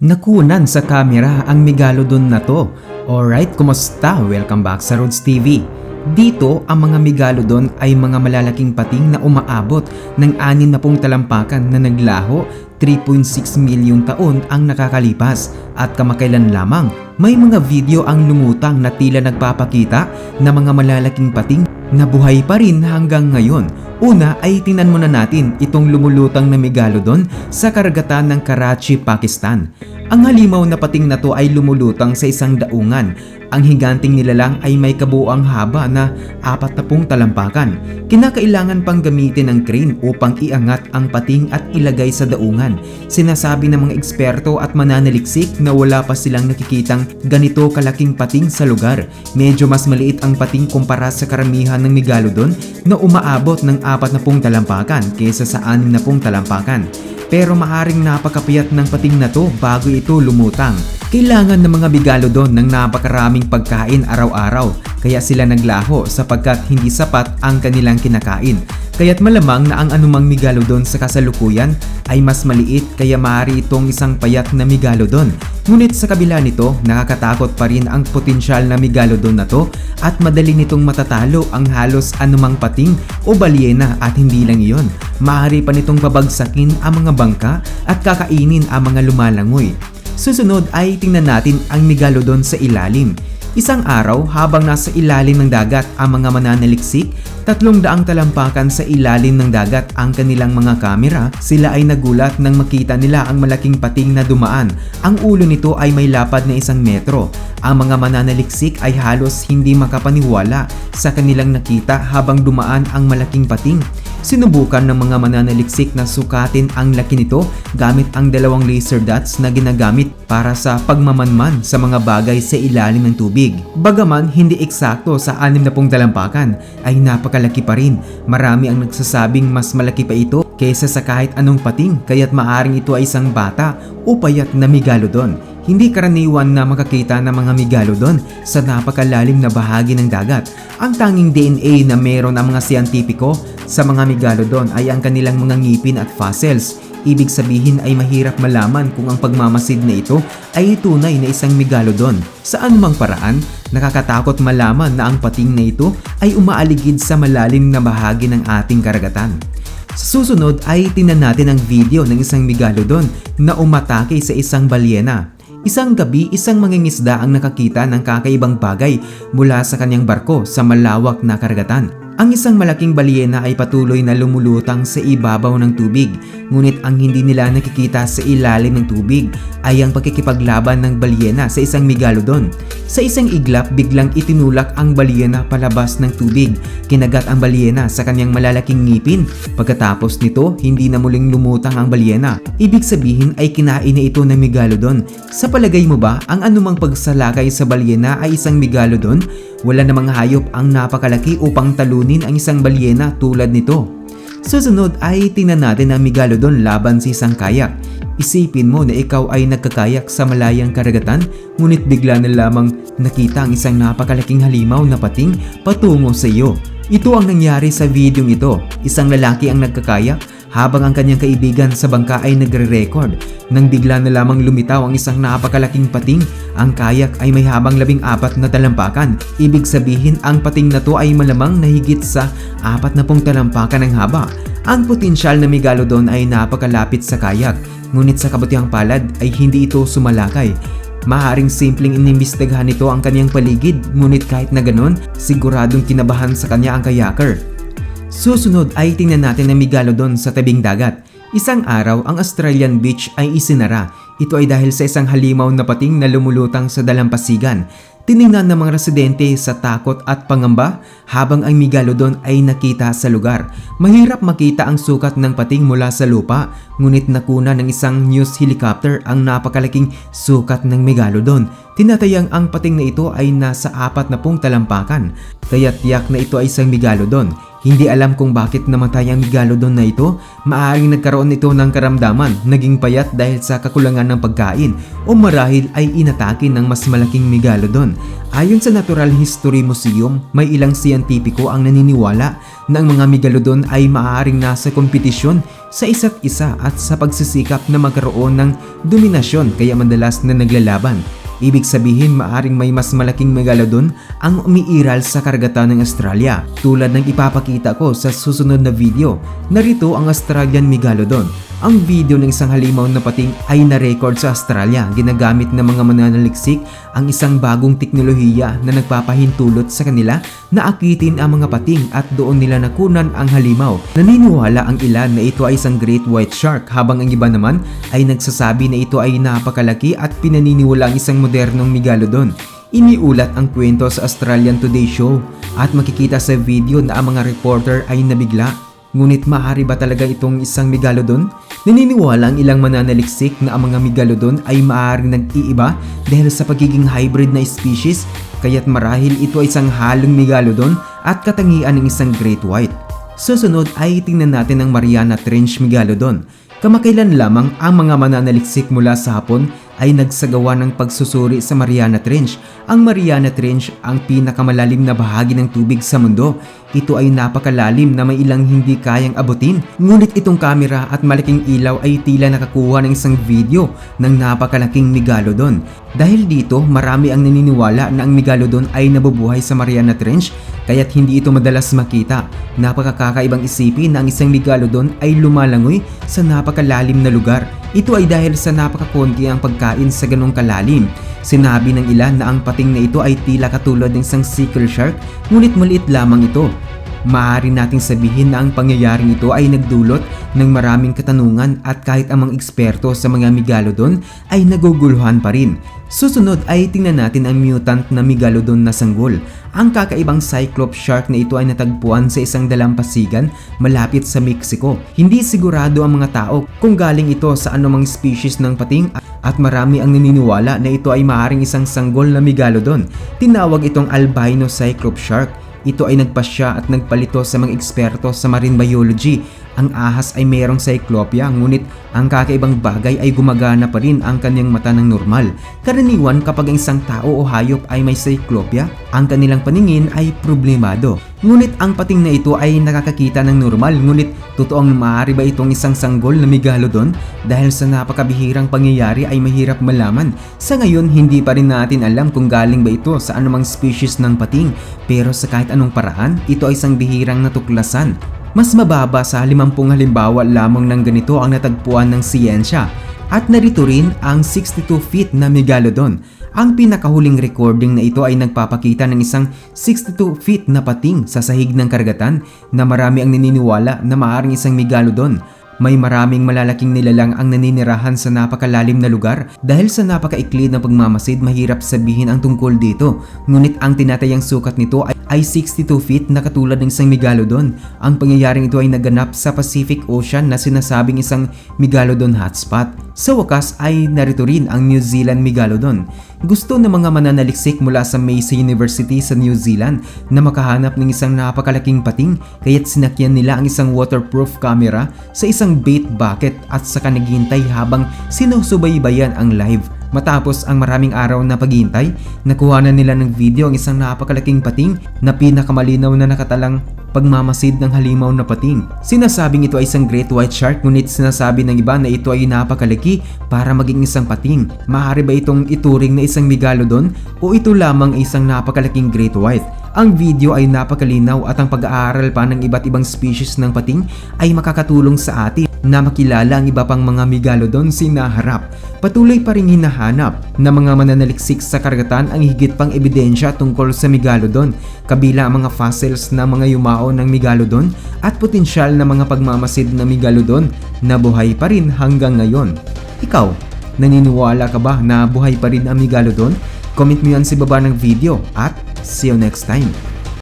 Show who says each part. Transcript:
Speaker 1: Nakunan sa kamera ang megalodon na to. Alright, kumusta? Welcome back sa Roads TV. Dito, ang mga megalodon ay mga malalaking pating na umaabot ng anin na pong talampakan na naglaho 3.6 milyong taon ang nakakalipas at kamakailan lamang may mga video ang lumutang na tila nagpapakita na mga malalaking pating na buhay pa rin hanggang ngayon. Una ay tingnan muna natin itong lumulutang na megalodon sa karagatan ng Karachi, Pakistan. Ang halimaw na pating na to ay lumulutang sa isang daungan. Ang higanting nilalang ay may kabuang haba na apat na pong talampakan. Kinakailangan pang gamitin ng crane upang iangat ang pating at ilagay sa daungan. Sinasabi ng mga eksperto at mananaliksik na wala pa silang nakikitang ganito kalaking pating sa lugar. Medyo mas maliit ang pating kumpara sa karamihan ng megalodon na umaabot ng apat na pong talampakan kaysa sa anim na pong talampakan pero maaring napakapiyat ng pating na to bago ito lumutang. Kailangan ng mga bigalodon ng napakaraming pagkain araw-araw kaya sila naglaho sapagkat hindi sapat ang kanilang kinakain. Kaya't malamang na ang anumang megalodon sa kasalukuyan ay mas maliit kaya maaari itong isang payat na megalodon. Ngunit sa kabila nito, nakakatakot pa rin ang potensyal na megalodon na to at madali nitong matatalo ang halos anumang pating o balyena at hindi lang iyon. Maaari pa nitong babagsakin ang mga bangka at kakainin ang mga lumalangoy. Susunod ay tingnan natin ang megalodon sa ilalim. Isang araw habang nasa ilalim ng dagat ang mga mananaliksik, tatlong daang talampakan sa ilalim ng dagat ang kanilang mga kamera, sila ay nagulat nang makita nila ang malaking pating na dumaan. Ang ulo nito ay may lapad na isang metro. Ang mga mananaliksik ay halos hindi makapaniwala sa kanilang nakita habang dumaan ang malaking pating. Sinubukan ng mga mananaliksik na sukatin ang laki nito gamit ang dalawang laser dots na ginagamit para sa pagmamanman sa mga bagay sa ilalim ng tubig. Bagaman hindi eksakto sa anim na pong dalampakan ay napakalaki pa rin. Marami ang nagsasabing mas malaki pa ito kaysa sa kahit anong pating kaya't maaring ito ay isang bata o payat na megalodon. Hindi karaniwan na makakita ng mga megalodon sa napakalalim na bahagi ng dagat. Ang tanging DNA na meron ang mga siyentipiko sa mga megalodon ay ang kanilang mga ngipin at fossils. Ibig sabihin ay mahirap malaman kung ang pagmamasid na ito ay tunay na isang megalodon. Sa anumang paraan, nakakatakot malaman na ang pating na ito ay umaaligid sa malalim na bahagi ng ating karagatan. Sa susunod ay tinan natin ang video ng isang megalodon na umatake sa isang balyena. Isang gabi, isang mangingisda ang nakakita ng kakaibang bagay mula sa kanyang barko sa malawak na karagatan. Ang isang malaking balyena ay patuloy na lumulutang sa ibabaw ng tubig, ngunit ang hindi nila nakikita sa ilalim ng tubig ay ang pagkikipaglaban ng balyena sa isang megalodon. Sa isang iglap, biglang itinulak ang balyena palabas ng tubig. Kinagat ang balyena sa kanyang malalaking ngipin. Pagkatapos nito, hindi na muling lumutang ang balyena. Ibig sabihin ay kinain na ito ng megalodon. Sa palagay mo ba, ang anumang pagsalakay sa balyena ay isang megalodon? Wala namang hayop ang napakalaki upang talunin ang isang balyena tulad nito. Susunod ay tingnan natin ang megalodon laban sa isang kayak. Isipin mo na ikaw ay nagkakayak sa malayang karagatan ngunit bigla na lamang nakita ang isang napakalaking halimaw na pating patungo sa iyo. Ito ang nangyari sa video ito. Isang lalaki ang nagkakayak habang ang kanyang kaibigan sa bangka ay nagre-record. Nang bigla na lamang lumitaw ang isang napakalaking pating, ang kayak ay may habang labing apat na talampakan. Ibig sabihin ang pating na to ay malamang nahigit sa apat na pong talampakan ng haba. Ang potensyal na megalodon ay napakalapit sa kayak, ngunit sa kabutihang palad ay hindi ito sumalakay. Maharing simpleng inimbestigahan nito ang kanyang paligid, ngunit kahit na ganon, siguradong kinabahan sa kanya ang kayaker. Susunod ay tingnan natin ang megalodon sa tabing dagat. Isang araw, ang Australian beach ay isinara. Ito ay dahil sa isang halimaw na pating na lumulutang sa dalampasigan. Tiningnan ng mga residente sa takot at pangamba habang ang megalodon ay nakita sa lugar. Mahirap makita ang sukat ng pating mula sa lupa, ngunit nakuna ng isang news helicopter ang napakalaking sukat ng megalodon. Tinatayang ang pating na ito ay nasa apat na pong talampakan, kaya tiyak na ito ay isang megalodon. Hindi alam kung bakit namatay ang Megalodon na ito. Maaring nagkaroon ito ng karamdaman, naging payat dahil sa kakulangan ng pagkain o marahil ay inatake ng mas malaking Megalodon. Ayon sa Natural History Museum, may ilang siyentipiko ang naniniwala na ang mga Megalodon ay maaaring nasa kompetisyon sa isa't isa at sa pagsisikap na magkaroon ng dominasyon kaya madalas na naglalaban. Ibig sabihin maaring may mas malaking megalodon ang umiiral sa karagatan ng Australia tulad ng ipapakita ko sa susunod na video. Narito ang Australian Megalodon. Ang video ng isang halimaw na pating ay na-record sa Australia. Ginagamit ng mga mananaliksik ang isang bagong teknolohiya na nagpapahintulot sa kanila na akitin ang mga pating at doon nila nakunan ang halimaw. Naniniwala ang ilan na ito ay isang great white shark habang ang iba naman ay nagsasabi na ito ay napakalaki at pinaniniwala ang isang modernong megalodon. Iniulat ang kwento sa Australian Today Show at makikita sa video na ang mga reporter ay nabigla Ngunit maaari ba talaga itong isang megalodon? Naniniwala ang ilang mananaliksik na ang mga megalodon ay maaaring nag-iiba dahil sa pagiging hybrid na species kaya't marahil ito ay isang halong megalodon at katangian ng isang great white. Susunod ay tingnan natin ang Mariana Trench Megalodon. Kamakailan lamang ang mga mananaliksik mula sa Hapon ay nagsagawa ng pagsusuri sa Mariana Trench. Ang Mariana Trench ang pinakamalalim na bahagi ng tubig sa mundo. Ito ay napakalalim na may ilang hindi kayang abutin. Ngunit itong kamera at malaking ilaw ay tila nakakuha ng isang video ng napakalaking megalodon. Dahil dito, marami ang naniniwala na ang megalodon ay nabubuhay sa Mariana Trench kaya't hindi ito madalas makita. Napakakakaibang isipin na ang isang megalodon ay lumalangoy sa napakalalim na lugar. Ito ay dahil sa napakakonti ang pagkain sa ganong kalalim. Sinabi ng ilan na ang pating na ito ay tila katulad ng isang sickle shark, ngunit maliit lamang ito. Maaari nating sabihin na ang pangyayaring ito ay nagdulot ng maraming katanungan at kahit ang mga eksperto sa mga megalodon ay naguguluhan pa rin. Susunod ay tingnan natin ang mutant na megalodon na sanggol. Ang kakaibang cyclops shark na ito ay natagpuan sa isang dalampasigan malapit sa Mexico. Hindi sigurado ang mga tao kung galing ito sa anumang species ng pating at marami ang naniniwala na ito ay maaaring isang sanggol na megalodon. Tinawag itong albino cyclops shark ito ay nagpasya at nagpalito sa mga eksperto sa marine biology. Ang ahas ay mayroong cyclopia ngunit ang kakaibang bagay ay gumagana pa rin ang kanyang mata ng normal. Karaniwan kapag ang isang tao o hayop ay may cyclopia, ang kanilang paningin ay problemado. Ngunit ang pating na ito ay nakakakita ng normal ngunit totoong maaari ba itong isang sanggol na megalodon? Dahil sa napakabihirang pangyayari ay mahirap malaman. Sa ngayon hindi pa rin natin alam kung galing ba ito sa anumang species ng pating pero sa kahit anong paraan ito ay isang bihirang natuklasan. Mas mababa sa 50 halimbawa lamang ng ganito ang natagpuan ng siyensya at narito rin ang 62 feet na megalodon. Ang pinakahuling recording na ito ay nagpapakita ng isang 62 feet na pating sa sahig ng karagatan na marami ang naniniwala na maaaring isang megalodon. May maraming malalaking nilalang ang naninirahan sa napakalalim na lugar dahil sa napakaikli ng pagmamasid mahirap sabihin ang tungkol dito. Ngunit ang tinatayang sukat nito ay ay 62 feet na katulad ng isang megalodon. Ang pangyayaring ito ay naganap sa Pacific Ocean na sinasabing isang megalodon hotspot. Sa wakas ay narito rin ang New Zealand megalodon. Gusto ng mga mananaliksik mula sa Massey University sa New Zealand na makahanap ng isang napakalaking pating kaya't sinakyan nila ang isang waterproof camera sa isang bait bucket at saka naghihintay habang sinusubaybayan ang live. Matapos ang maraming araw na paghihintay, nakuha na nila ng video ang isang napakalaking pating na pinakamalinaw na nakatalang pagmamasid ng halimaw na pating. Sinasabing ito ay isang great white shark ngunit sinasabi ng iba na ito ay napakalaki para maging isang pating. Maaari ba itong ituring na isang megalodon o ito lamang isang napakalaking great white? Ang video ay napakalinaw at ang pag-aaral pa ng iba't ibang species ng pating ay makakatulong sa atin na makilala ang iba pang mga megalodon sinaharap. Patuloy pa rin hinahanap na mga mananaliksik sa karagatan ang higit pang ebidensya tungkol sa megalodon, kabila ang mga fossils na mga yumao ng megalodon at potensyal na mga pagmamasid ng megalodon na buhay pa rin hanggang ngayon. Ikaw, naniniwala ka ba na buhay pa rin ang megalodon? Comment mo yan sa baba ng video at see you next time.